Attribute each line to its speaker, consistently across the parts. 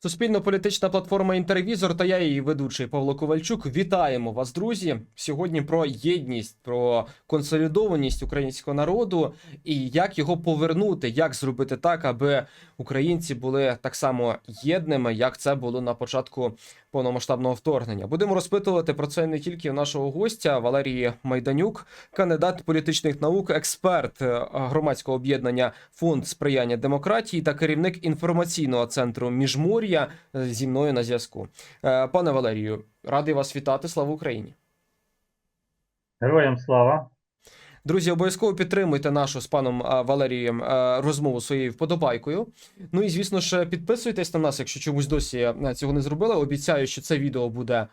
Speaker 1: Суспільно-політична платформа Інтервізор та я її ведучий Павло Ковальчук. Вітаємо вас, друзі. Сьогодні про єдність, про консолідованість українського народу і як його повернути, як зробити так, аби українці були так само єдними, як це було на початку повномасштабного вторгнення. Будемо розпитувати про це не тільки нашого гостя Валерії Майданюк, кандидат політичних наук, експерт е, громадського об'єднання Фонд сприяння демократії та керівник інформаційного центру Міжмор'я зі мною на зв'язку. Е, Пане Валерію, радий вас вітати. Слава Україні!
Speaker 2: Героям слава!
Speaker 1: Друзі, обов'язково підтримуйте нашу з паном Валерієм розмову своєю вподобайкою. Ну і звісно ж, підписуйтесь на нас, якщо чомусь досі е, цього не зробили. Обіцяю, що це відео буде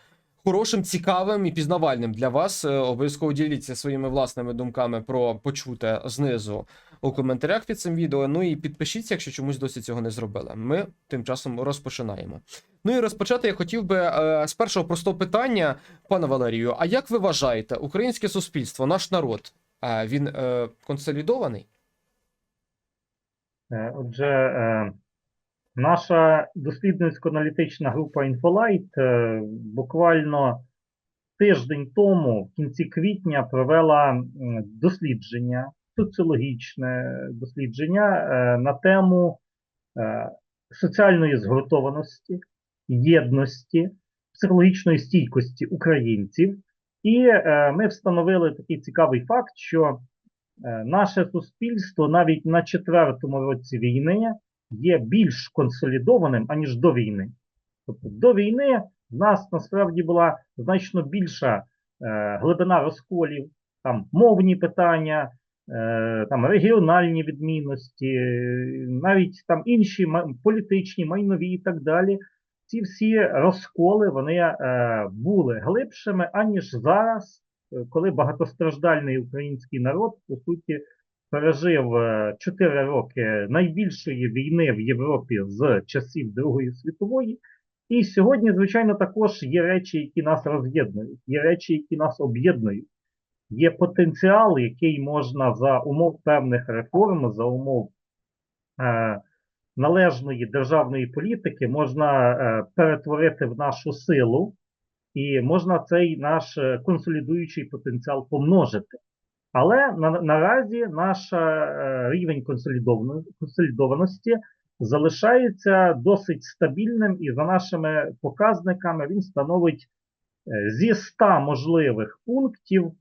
Speaker 1: хорошим, цікавим і пізнавальним для вас. Е, Обов'язково діліться своїми власними думками про почуте знизу у коментарях під цим відео. Ну і підпишіться, якщо чомусь досі цього не зробили. Ми тим часом розпочинаємо. Ну і розпочати я хотів би е, з першого простого питання, пане Валерію. А як ви вважаєте, українське суспільство, наш народ? Він е, консолідований?
Speaker 2: Е, Отже, е, наша дослідницько-аналітична група Інфолайт буквально тиждень тому, в кінці квітня, провела дослідження, соціологічне дослідження на тему соціальної згуртованості, єдності, психологічної стійкості українців. І е, ми встановили такий цікавий факт, що е, наше суспільство навіть на четвертому році війни є більш консолідованим, аніж до війни. Тобто до війни в нас насправді була значно більша е, глибина розколів, там мовні питання, там регіональні відмінності, навіть там інші політичні, майнові і так далі. Ці всі розколи вони е, були глибшими, аніж зараз, е, коли багатостраждальний український народ, по суті, пережив 4 роки найбільшої війни в Європі з часів Другої світової. І сьогодні, звичайно, також є речі, які нас роз'єднують, є речі, які нас об'єднують. Є потенціал, який можна за умов певних реформ, за умов е, належної державної політики можна е, перетворити в нашу силу, і можна цей наш е, консолідуючий потенціал помножити. Але на, наразі наш е, рівень консолідованості залишається досить стабільним, і за нашими показниками він становить зі 100 можливих пунктів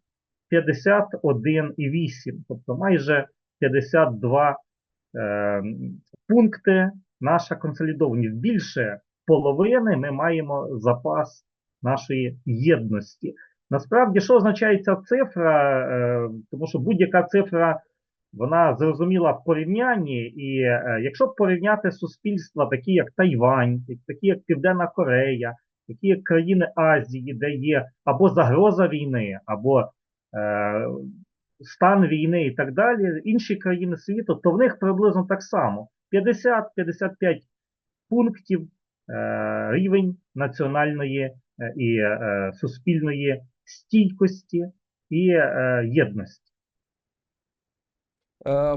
Speaker 2: 51,8, тобто майже 52 е, пункти наша консолідованість. Більше половини ми маємо запас нашої єдності. Насправді, що означає ця цифра? Е, Тому що будь-яка цифра вона зрозуміла в порівнянні, і е, якщо порівняти суспільства, такі як Тайвань, такі як Південна Корея, такі як країни Азії, де є або загроза війни, або е, стан війни і так далі, інші країни світу, то в них приблизно так само: 50-55 пунктів е, рівень національної е, і е, суспільної стійкості і єдності.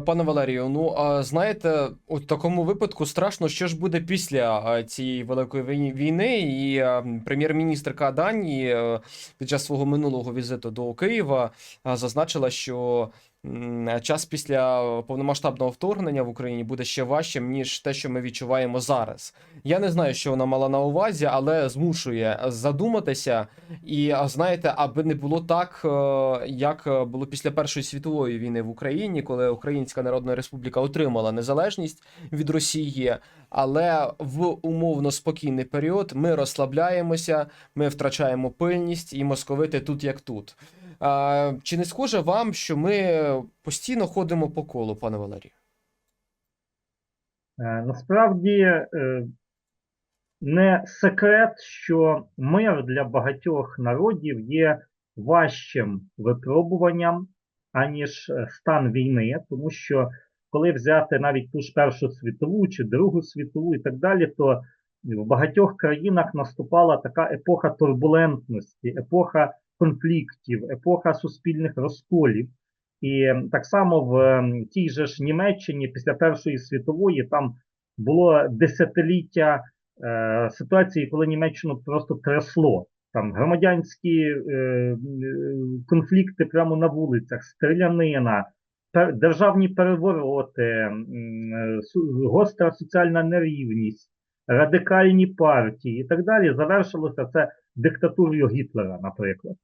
Speaker 1: Пане Валерію, ну а знаєте, у такому випадку страшно, що ж буде після цієї великої війни-. І прем'єр-міністрка Данії під час свого минулого візиту до Києва зазначила, що час після повномасштабного вторгнення в Україні буде ще важчим, ніж те, що ми відчуваємо зараз. Я не знаю, що вона мала на увазі, але змушує задуматися. І знаєте, аби не було так, е, як е, було після Першої світової війни в Україні, коли Українська Народна Республіка отримала незалежність від Росії, але в умовно спокійний період ми розслабляємося, ми втрачаємо пильність, і московити тут як тут. А, чи не схоже вам, що ми постійно ходимо по колу, пане Валерію?
Speaker 2: Е, Насправді е, не секрет, що мир для багатьох народів є важчим випробуванням, аніж е, стан війни, тому що коли взяти навіть ту ж Першу світову чи Другу світову і так далі, то в багатьох країнах наступала така епоха турбулентності, епоха конфліктів, епоха суспільних розколів. І так само в тій же ж Німеччині після Першої світової там було десятиліття е, ситуації, коли Німеччину просто трясло. Там громадянські е, конфлікти прямо на вулицях, стрілянина, пер- державні перевороти, е, гостра соціальна нерівність, радикальні партії і так далі, завершилося це диктатурою Гітлера, наприклад,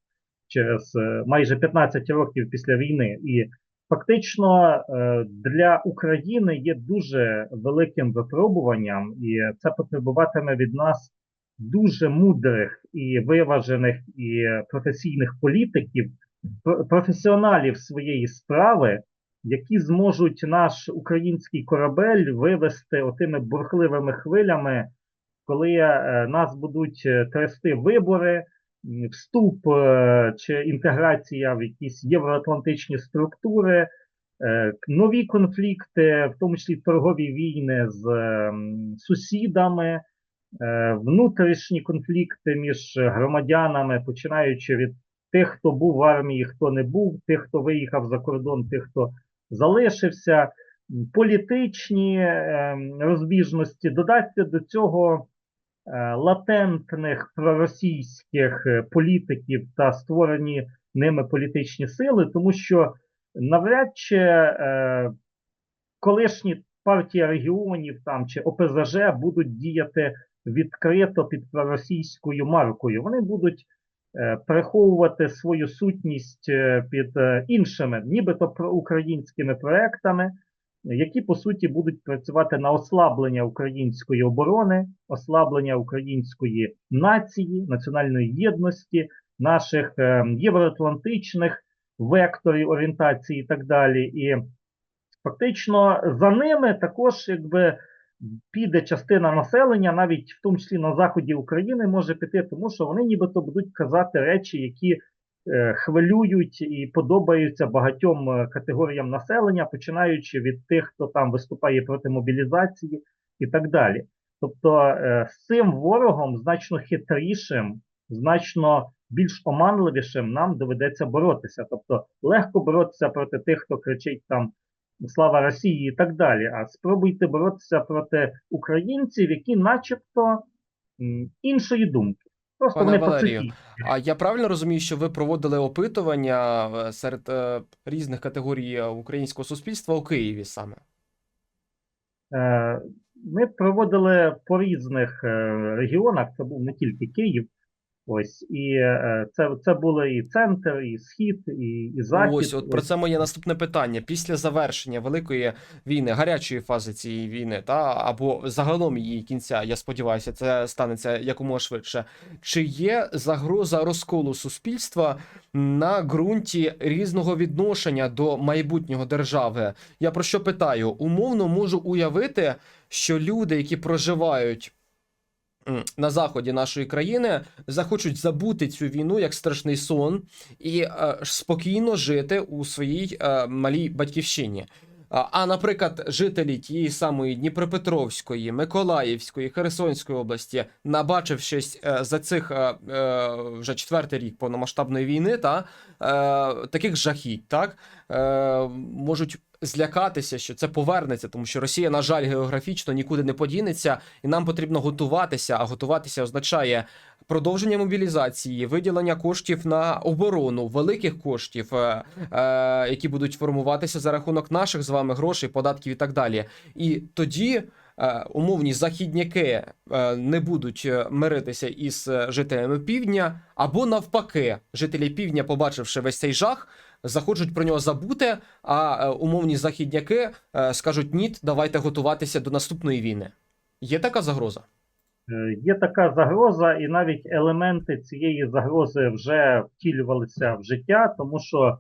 Speaker 2: через е, майже 15 років після війни. І фактично е, для України є дуже великим випробуванням, і це потребуватиме від нас дуже мудрих і виважених і професійних політиків, пр- професіоналів своєї справи, які зможуть наш український корабель вивести отими бурхливими хвилями, коли е, нас будуть е, трясти вибори, вступ е, чи інтеграція в якісь євроатлантичні структури, нові конфлікти, в тому числі торгові війни з ем, сусідами, внутрішні конфлікти між громадянами, починаючи від тих, хто був в армії, хто не був, тих, хто виїхав за кордон, тих, хто залишився, політичні е, розбіжності. Додаться до цього латентних проросійських е, політиків та створені ними політичні сили, тому що навряд чи е, колишні партії регіонів там чи ОПЗЖ будуть діяти відкрито під проросійською маркою. Вони будуть е, приховувати свою сутність е, під е, іншими, нібито проукраїнськими проектами, які по суті будуть працювати на ослаблення української оборони, ослаблення української нації, національної єдності, наших е, євроатлантичних векторів орієнтації і так далі. І фактично за ними також якби піде частина населення, навіть в тому числі на заході України, може піти, тому що вони нібито будуть казати речі, які хвилюють і подобаються багатьом е, категоріям населення, починаючи від тих, хто там виступає проти мобілізації і так далі. Тобто е, з цим ворогом значно хитрішим, значно більш оманливішим нам доведеться боротися. Тобто легко боротися проти тих, хто кричить там слава Росії і так далі. А спробуйте боротися проти українців, які, начебто, іншої думки. Просто
Speaker 1: Пане Валерію. А я правильно розумію, що ви проводили опитування е, серед е, різних категорій е, українського суспільства у Києві саме?
Speaker 2: Е, Ми проводили по різних е, регіонах, це був не тільки Київ. Ось, і е, це, це були і центр, і схід, і, і захід.
Speaker 1: Ось, от про це моє наступне питання. Після завершення великої війни, гарячої фази цієї війни, та або загалом її кінця, я сподіваюся, це станеться якомога швидше. Чи є загроза розколу суспільства на ґрунті різного відношення до майбутнього держави? Я про що питаю? Умовно можу уявити, що люди, які проживають. На заході нашої країни захочуть забути цю війну як страшний сон і е, спокійно жити у своїй е, малій батьківщині. А, наприклад, жителі тієї самої Дніпропетровської, Миколаївської, Херсонської області, набачившись е, за цих е, е, вже четвертий рік повномасштабної війни, та таких жахіть, так можуть злякатися, що це повернеться, тому що Росія, на жаль, географічно нікуди не подінеться, і нам потрібно готуватися. А готуватися означає продовження мобілізації, виділення коштів на оборону, великих коштів, е, е, які будуть формуватися за рахунок наших з вами грошей, податків і так далі. І тоді. е, Умовні західняки не будуть миритися із жителями півдня, або навпаки, жителі півдня, побачивши весь цей жах, захочуть про нього забути. А е, умовні західняки е, скажуть: ні, давайте готуватися до наступної війни. Є така загроза?
Speaker 2: Е, Є така загроза, і навіть елементи цієї загрози вже втілювалися в життя, тому що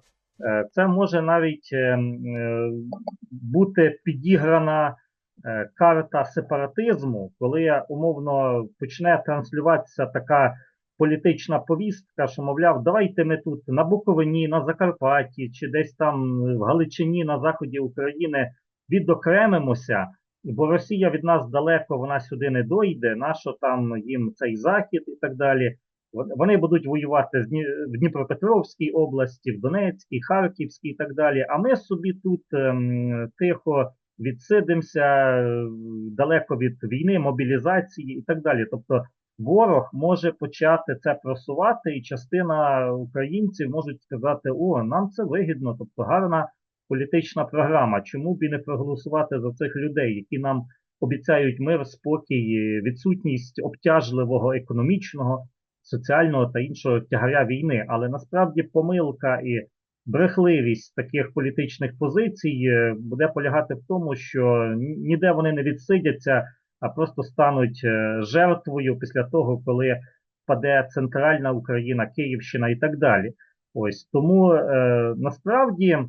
Speaker 2: це може навіть бути підіграна карта сепаратизму, коли умовно почне транслюватися така політична повістка, що, мовляв, давайте ми тут на Буковині, на Закарпатті чи десь там в Галичині, на заході України відокремимося. Бо Росія від нас далеко, вона сюди не дойде, нащо там їм цей захід і так далі. Вони будуть воювати в Дніпропетровській області, в Донецькій, Харківській і так далі. А ми собі тут ем, тихо відсидимося е, далеко від війни, мобілізації і так далі. Тобто ворог може почати це просувати, і частина українців можуть сказати: о, нам це вигідно, тобто гарна політична програма. Чому б і не проголосувати за цих людей, які нам обіцяють мир, спокій, відсутність обтяжливого економічного, соціального та іншого тягаря війни. Але насправді помилка і брехливість таких політичних позицій е, буде полягати в тому, що ніде вони не відсидяться, а просто стануть е, жертвою після того, коли впаде центральна Україна, Київщина і так далі. Ось тому е, насправді е,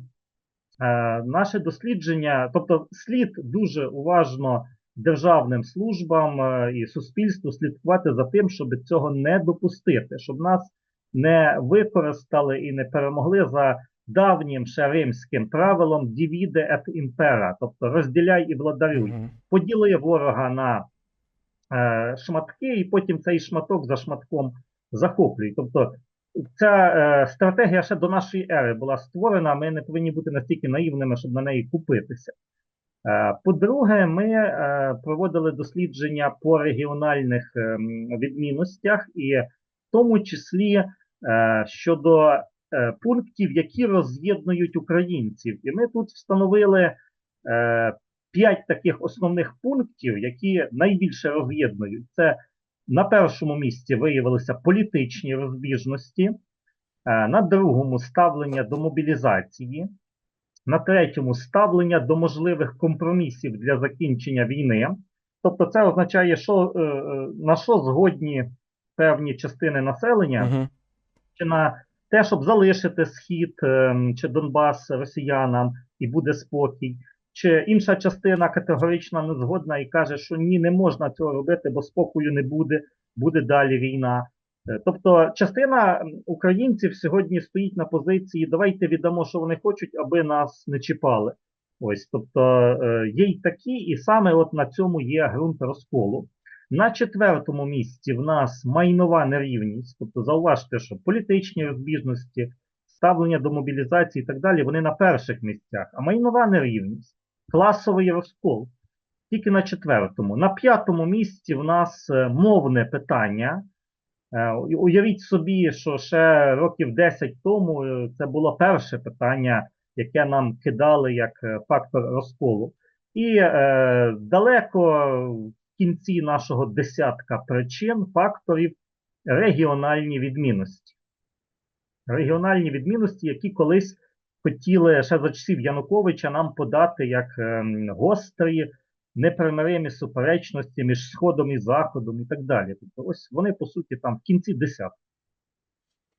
Speaker 2: наше дослідження, тобто слід дуже уважно державним службам е, і суспільству слідкувати за тим, щоб цього не допустити, щоб нас не використали і не перемогли за давнім ще римським правилом divide et impera, тобто розділяй і владарюй
Speaker 1: Мгм.
Speaker 2: поділи ворога на е, шматки, і потім цей шматок за шматком захоплюй. Тобто ця е, стратегія ще до нашої ери була створена. Ми не повинні бути настільки наївними, щоб на неї купитися. Е, по-друге, ми е, проводили дослідження по регіональних ем, відмінностях, і в тому числі е, щодо пунктів, які роз'єднують українців. І ми тут встановили е, п'ять таких основних пунктів, які найбільше роз'єднують. Це на першому місці виявилися політичні розбіжності, е, на другому ставлення до мобілізації, на третьому ставлення до можливих компромісів для закінчення війни. Тобто, це означає, що, е, е, на що згодні певні частини населення
Speaker 1: Мгм.
Speaker 2: чи на те, щоб залишити схід ем, чи Донбас росіянам і буде спокій, чи інша частина категорично не згодна і каже, що ні, не можна цього робити, бо спокою не буде, буде далі війна. Е, Тобто, частина українців сьогодні стоїть на позиції: давайте віддамо, що вони хочуть, аби нас не чіпали. Ось, тобто е, є й такі, і саме от на цьому є ґрунт розколу. На четвертому місці в нас майнова нерівність. Тобто, зауважте, що політичні розбіжності, ставлення до мобілізації і так далі, вони на перших місцях. А майнова нерівність, класовий розкол тільки на четвертому. На п'ятому місці в нас е, мовне питання. Е, Уявіть собі, що ще років 10 тому е, це було перше питання, яке нам кидали як фактор розколу. І е, далеко кінці нашого десятка причин факторів регіональні відмінності. Регіональні відмінності, які колись хотіли ще за часів Януковича нам подати як ем, гострі, непримиримі суперечності між Сходом і Заходом і так далі. Тобто, ось вони, по суті, там в кінці десятка.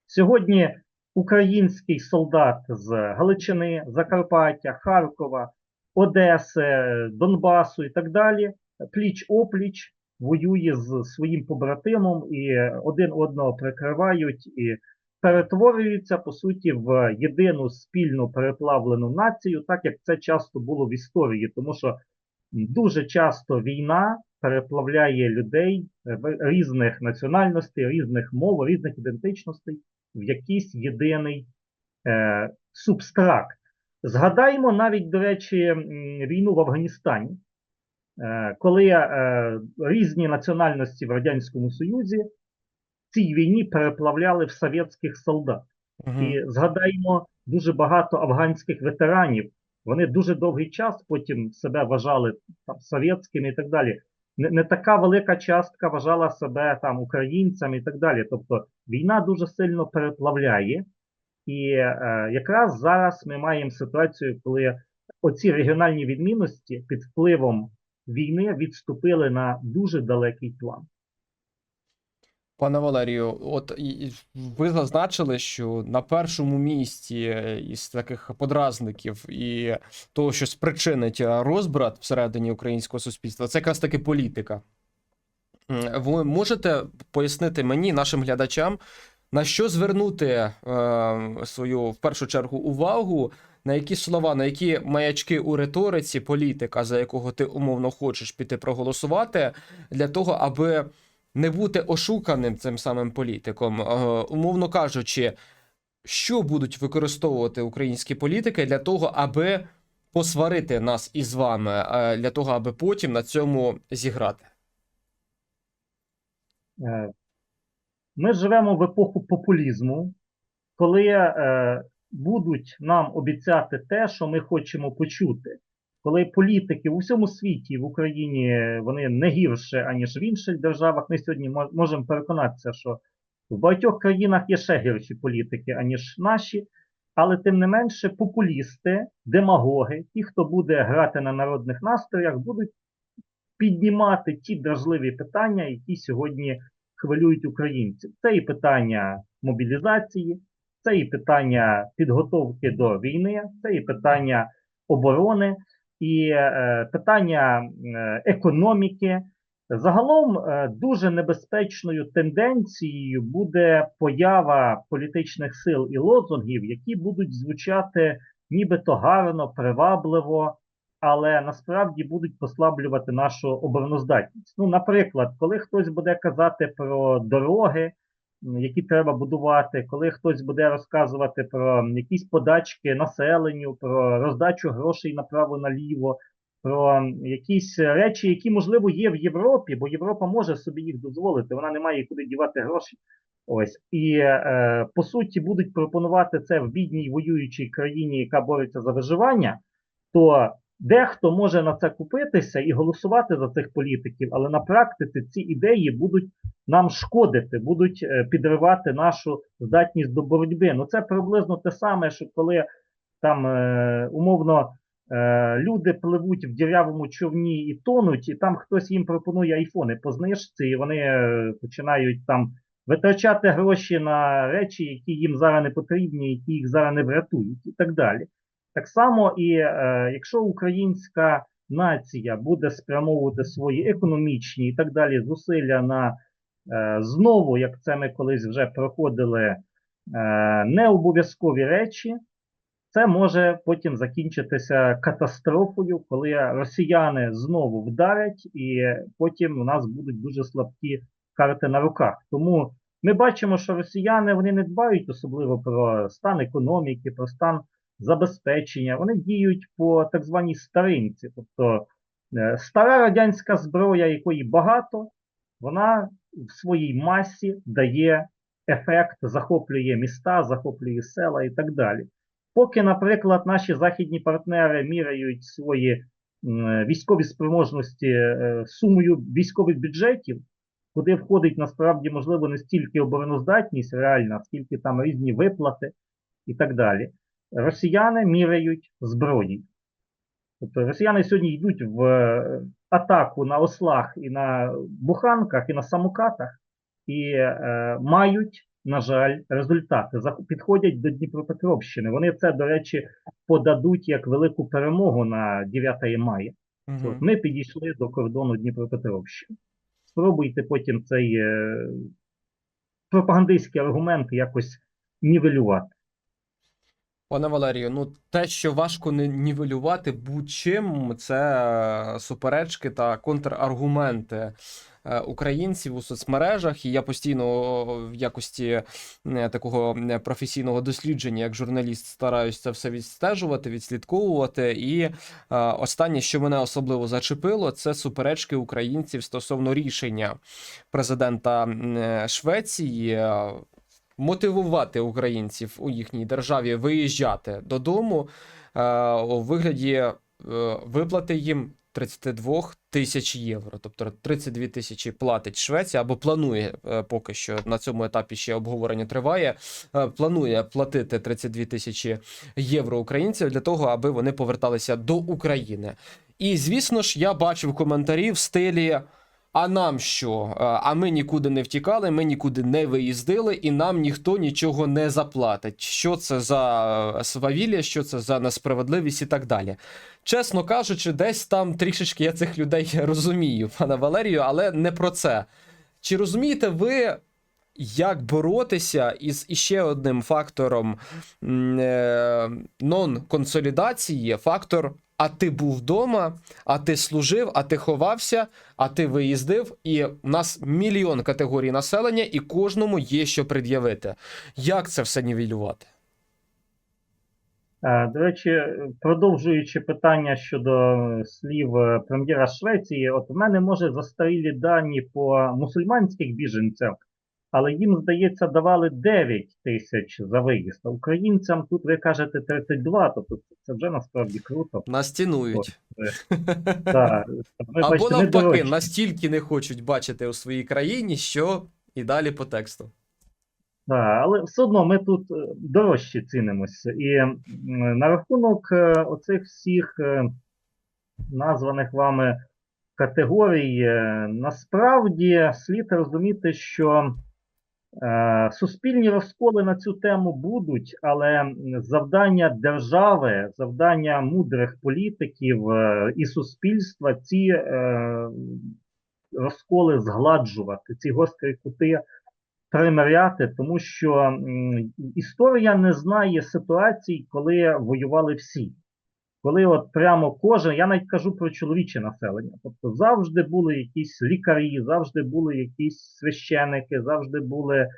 Speaker 2: Сьогодні український солдат з Галичини, Закарпаття, Харкова, Одеси, Донбасу і так далі, пліч опліч воює з своїм побратимом і один одного прикривають і перетворюються по суті в єдину спільну переплавлену націю, так як це часто було в історії, тому що дуже часто війна переплавляє людей різних національностей, різних мов, різних ідентичностей в якийсь єдиний е, субстракт. Згадаймо навіть, до речі, війну в Афганістані, коли е, різні національності в Радянському Союзі в цій війні переплавляли в совєтських солдат.
Speaker 1: Мгм.
Speaker 2: І згадаємо дуже багато афганських ветеранів. Вони дуже довгий час потім себе вважали там совєтськими і так далі. Не, не така велика частка вважала себе там українцями і так далі. Тобто війна дуже сильно переплавляє. І е, якраз зараз ми маємо ситуацію, коли оці регіональні відмінності під впливом війни відступили на дуже далекий план.
Speaker 1: Пане Валерію, от ви зазначили, що на першому місці е, із таких подразників і того, що спричинить розбрат всередині українського суспільства, це якраз таки політика. Ви можете пояснити мені, нашим глядачам, на що звернути е, свою в першу чергу увагу, на які слова, на які маячки у риториці політика, за якого ти умовно хочеш піти проголосувати, для того, аби не бути ошуканим цим самим політиком, Е, умовно кажучи, що будуть використовувати українські політики для того, аби посварити нас із вами е, для того, аби потім на цьому зіграти?
Speaker 2: Е, Ми живемо в епоху популізму, коли е, будуть нам обіцяти те, що ми хочемо почути. Коли політики у всьому світі, в Україні, вони не гірше, аніж в інших державах, ми сьогодні можемо переконатися, що в багатьох країнах є ще гірші політики, аніж наші, але тим не менше популісти, демагоги, ті, хто буде грати на народних настроях, будуть піднімати ті дражливі питання, які сьогодні хвилюють українців. Це і питання мобілізації, це і питання підготовки до війни, це і питання оборони, і е, питання е, економіки. Загалом е, дуже небезпечною тенденцією буде поява політичних сил і лозунгів, які будуть звучати нібито гарно, привабливо, але насправді будуть послаблювати нашу обороноздатність. Ну, наприклад, коли хтось буде казати про дороги, які треба будувати, коли хтось буде розказувати про якісь подачки населенню, про роздачу грошей направо-наліво, про якісь речі, які, можливо, є в Європі, бо Європа може собі їх дозволити, вона не має куди дівати гроші. Ось і е, по суті будуть пропонувати це в бідній воюючій країні, яка бореться за виживання, то дехто може на це купитися і голосувати за цих політиків, але на практиці ці ідеї будуть нам шкодити, будуть е, підривати нашу здатність до боротьби. Ну це приблизно те саме, що коли там е, умовно е, люди пливуть в дірявому човні і тонуть, і там хтось їм пропонує айфони по знижці, і вони починають там витрачати гроші на речі, які їм зараз не потрібні, які їх зараз не врятують, і так далі. Так само, і е, якщо українська нація буде спрямовувати свої економічні і так далі зусилля на е, знову, як це ми колись вже проходили, е, необов'язкові речі, це може потім закінчитися катастрофою, коли росіяни знову вдарять, і потім у нас будуть дуже слабкі карти на руках. Тому ми бачимо, що росіяни вони не дбають особливо про стан економіки, про стан забезпечення. Вони діють по так званій старинці. Тобто е, стара радянська зброя, якої багато, вона в своїй масі дає ефект, захоплює міста, захоплює села і так далі. Поки, наприклад, наші західні партнери міряють свої військові спроможності е, сумою військових бюджетів, куди входить насправді, можливо, не стільки обороноздатність реальна, скільки там різні виплати і так далі. Росіяни міряють зброєю. Тобто росіяни сьогодні йдуть в е, атаку на ослах і на буханках, і на самокатах, і е, мають, на жаль, результати. Підходять до Дніпропетровщини. Вони це, до речі, подадуть як велику перемогу на 9 мая. От ми підійшли до кордону Дніпропетровщини. Спробуйте потім цей е, пропагандистський аргумент якось нівелювати.
Speaker 1: Пане Валерію, ну те, що важко не нівелювати будь-чим, це е, суперечки та контраргументи е, українців у соцмережах. І я постійно в якості е, такого професійного дослідження, як журналіст, стараюсь це все відстежувати, відслідковувати. І останнє, що мене особливо зачепило, це суперечки українців стосовно рішення президента Швеції. Мотивувати українців у їхній державі виїжджати додому е, у вигляді е, виплати їм 32 тисяч євро. Тобто 32 тисячі платить Швеція або планує е, поки що на цьому етапі ще обговорення триває. е, Планує платити 32 тисячі євро українців для того, аби вони поверталися до України. І звісно ж, я бачив коментарі в стилі. А нам що? Е, А ми нікуди не втікали, ми нікуди не виїздили, і нам ніхто нічого не заплатить. Що це за е, свавілля, що це за несправедливість і так далі. Чесно кажучи, десь там трішечки я цих людей розумію, пане Валерію, але не про це. Чи розумієте ви, як боротися із іще одним фактором е, нон-консолідації, фактор. А ти був вдома, а ти служив, а ти ховався, а ти виїздив, і у нас мільйон категорій населення, і кожному є що пред'явити. Як це все нівелювати?
Speaker 2: Е, До речі, продовжуючи питання щодо слів е, прем'єра Швеції, от в мене може застарілі дані по мусульманських біженцях, але їм, здається, давали 9 тисяч за виїзд. А українцям тут ви кажете 32, тобто це- вже насправді круто.
Speaker 1: Нас цінують.
Speaker 2: Так,
Speaker 1: Або навпаки, настільки не хочуть бачити у своїй країні, що і далі по тексту.
Speaker 2: Так, але все одно ми тут е, дорожче цінимося. І на рахунок е, оцих всіх е, названих вами категорій, е, насправді слід розуміти, що е, суспільні розколи на цю тему будуть, але завдання держави, завдання мудрих політиків е, і суспільства ці е, розколи згладжувати, ці гострі кути примиряти, тому що історія не знає ситуацій, коли воювали всі. Коли от прямо кожен, я навіть кажу про чоловіче населення. Тобто завжди були якісь лікарі, завжди були якісь священики, завжди були е,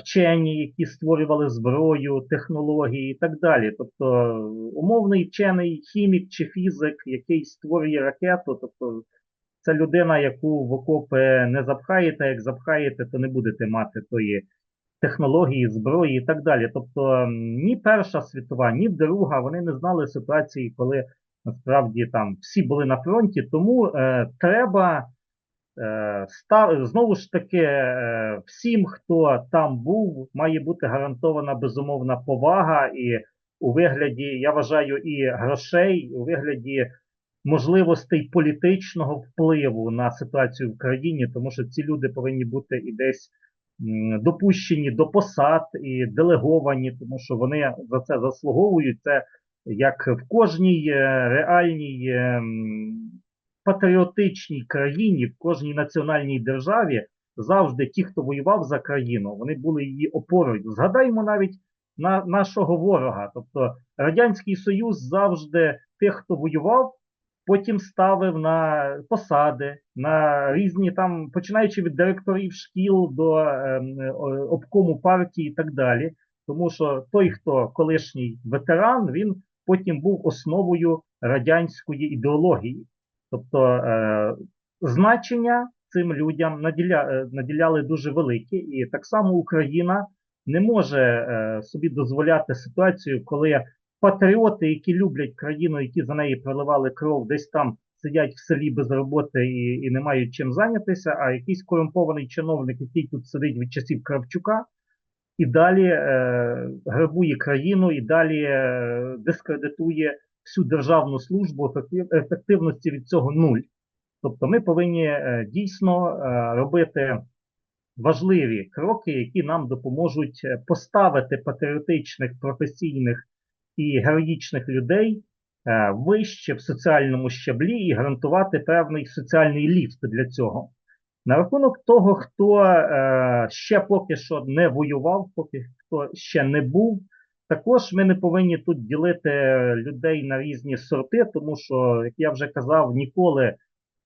Speaker 2: вчені, які створювали зброю, технології і так далі. Тобто умовний вчений хімік чи фізик, який створює ракету, тобто це людина, яку в окопи не запхаєте, як запхаєте, то не будете мати тої технології, зброї і так далі. Тобто ні Перша світова, ні Друга, вони не знали ситуації, коли насправді там всі були на фронті. Тому е, треба е, ста- знову ж таки е, всім, хто там був, має бути гарантована безумовна повага і у вигляді, я вважаю, і грошей, у вигляді можливостей політичного впливу на ситуацію в країні, тому що ці люди повинні бути і десь допущені до посад і делеговані, тому що вони за це заслуговують. Це як в кожній е, реальній е, патріотичній країні, в кожній національній державі завжди ті, хто воював за країну, вони були її опорою. Згадаємо навіть на нашого ворога. Тобто Радянський Союз завжди тих, хто воював, потім ставив на посади, на різні там, починаючи від директорів шкіл до ем, обкому партії і так далі. Тому що той, хто колишній ветеран, він потім був основою радянської ідеології. Тобто е, значення цим людям наділя, е, наділяли дуже великі, і так само Україна не може е, собі дозволяти ситуацію, коли патріоти, які люблять країну, які за неї проливали кров, десь там сидять в селі без роботи і, і не мають чим зайнятися, а якийсь корумпований чиновник, який тут сидить від часів Кравчука, і далі е, грабує країну, і далі е, дискредитує всю державну службу, ефективності від цього нуль. Тобто ми повинні е, дійсно е, робити важливі кроки, які нам допоможуть е, поставити патріотичних, професійних і героїчних людей е, вище в соціальному щаблі і гарантувати певний соціальний ліфт для цього. На рахунок того, хто е, ще поки що не воював, поки хто ще не був, також ми не повинні тут ділити людей на різні сорти, тому що, як я вже казав, ніколи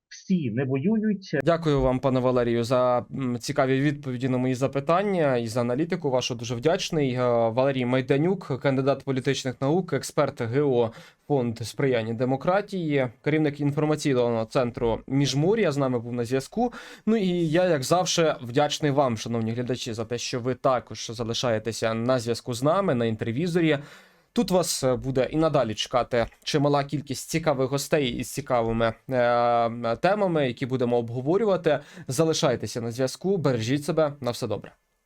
Speaker 2: всі не воюють.
Speaker 1: Дякую вам, пане Валерію, за цікаві відповіді на мої запитання і за аналітику. Вашу дуже вдячний. Е, Валерій Майданюк, кандидат політичних наук, експерт ГО фонд сприяння демократії, керівник інформаційного центру Міжмур'я з нами був на зв'язку. Ну і я, як завжди, вдячний вам, шановні глядачі, за те, що ви також залишаєтеся на зв'язку з нами на інтервізорі. Тут вас е, буде і надалі чекати чимала кількість цікавих гостей із цікавими е, темами, які будемо обговорювати. Залишайтеся на зв'язку, бережіть себе на все добре.